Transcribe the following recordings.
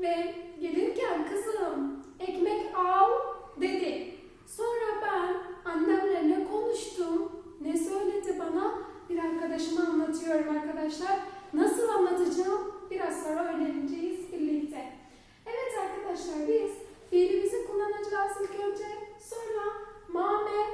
ve gelirken kızım ekmek al dedi. Sonra ben annemle ne konuştum, ne söyledi bana bir arkadaşıma anlatıyorum arkadaşlar. Nasıl anlatacağım? Biraz sonra öğreneceğiz birlikte. Evet arkadaşlar biz fiilimizi kullanacağız ilk önce. Sonra mame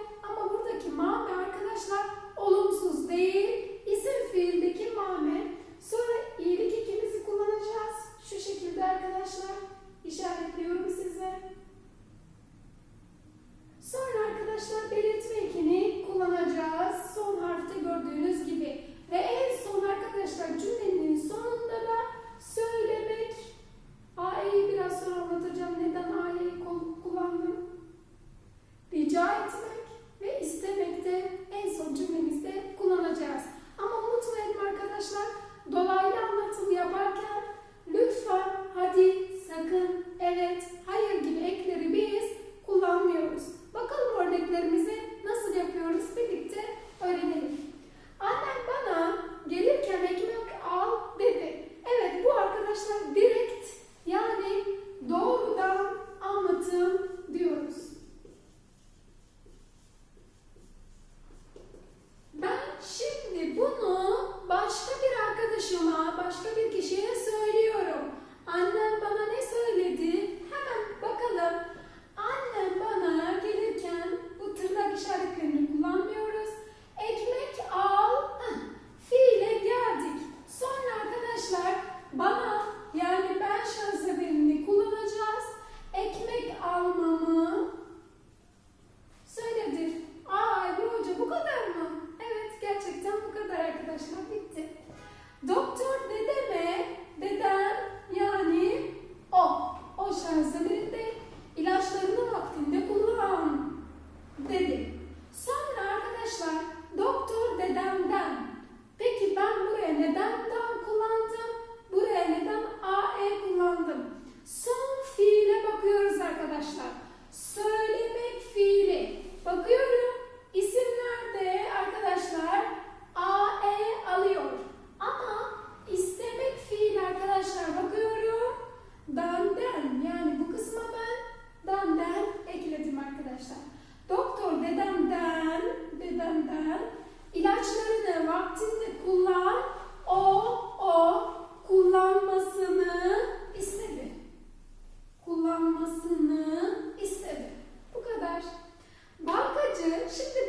Şimdi